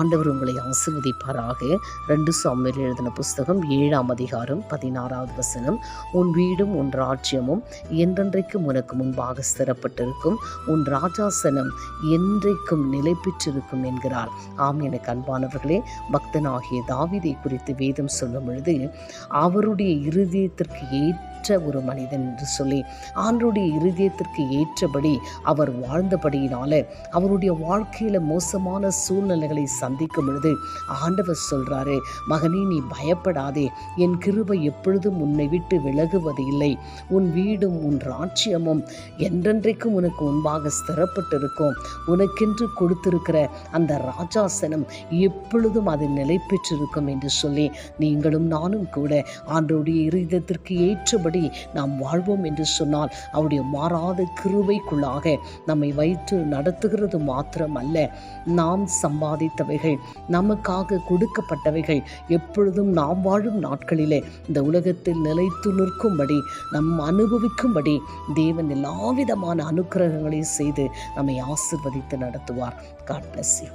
ஆண்டவர் உங்களை ஆசிர்வதிப்பாராக. ரெண்டு சாமியில் எழுதின புஸ்தகம் ஏழாம் அதிகாரம் பதினாறாவது வசனம். உன் வீடும் உன் ராஜ்யமும் என்றென்றைக்கும் உனக்கு முன்பாக ஸ்திரப்பட்டிருக்கும். உன் ராஜாசனம் என்றைக்கும் நிலை பெற்றிருக்கும் என்கிறார். ஆம் எனக்கு அன்பானவர்களே பக்தனாகிய தாவிதை குறித்து வேதம் சொல்லும் பொழுது அவருடைய இருதயத்திற்கு ஏற்ற ஒரு மனிதன் என்று சொல்லி ஆண்டருடைய இருதயத்திற்கு ஏற்றபடி அவர் வாழ்ந்தபடியினால அவருடைய வாழ்க்கையில மோசமான சூழ்நிலைகளை சந்திக்கும் பொழுது ஆண்டவர் சொல்றாரு மகனே நீ பயப்படாதே. என் கிருபை எப்பொழுதும் உன்னை விட்டு விலகுவது இல்லை. உன் வீடும் உன் ராட்சியமும் என்றென்றைக்கும் உனக்கு முன்பாக ஸ்திரப்பட்டிருக்கும். உனக்கென்று கொடுத்திருக்கிற அந்த ராஜாசனம் எப்பொழுதும் அது நிலை பெற்றிருக்கும் என்று சொல்லி நீங்களும் நானும் கூட ஆண்டோடைய இருதயத்திற்கு ஏற்றபடி நாம் வாழ்வோம் என்று சொன்னால் அவருடைய மாறாத கிருபைக்குள்ளாக நம்மை வைத்து நடத்துகிறது மாத்திரம் அல்ல நாம் சம்பாதித்தவைகள் நமக்காக கொடுக்கப்பட்டவைகள் எப்பொழுதும் நாம் வாழும் நாட்களிலே இந்த உலகத்தில் நிலைத்து நிற்கும்படி நம் அனுபவிக்கும்படி தேவன் எல்லாவிதமான அனுக்கிரகங்களையும் செய்து நம்மை ஆசிர்வதித்து நடத்துவார். God bless you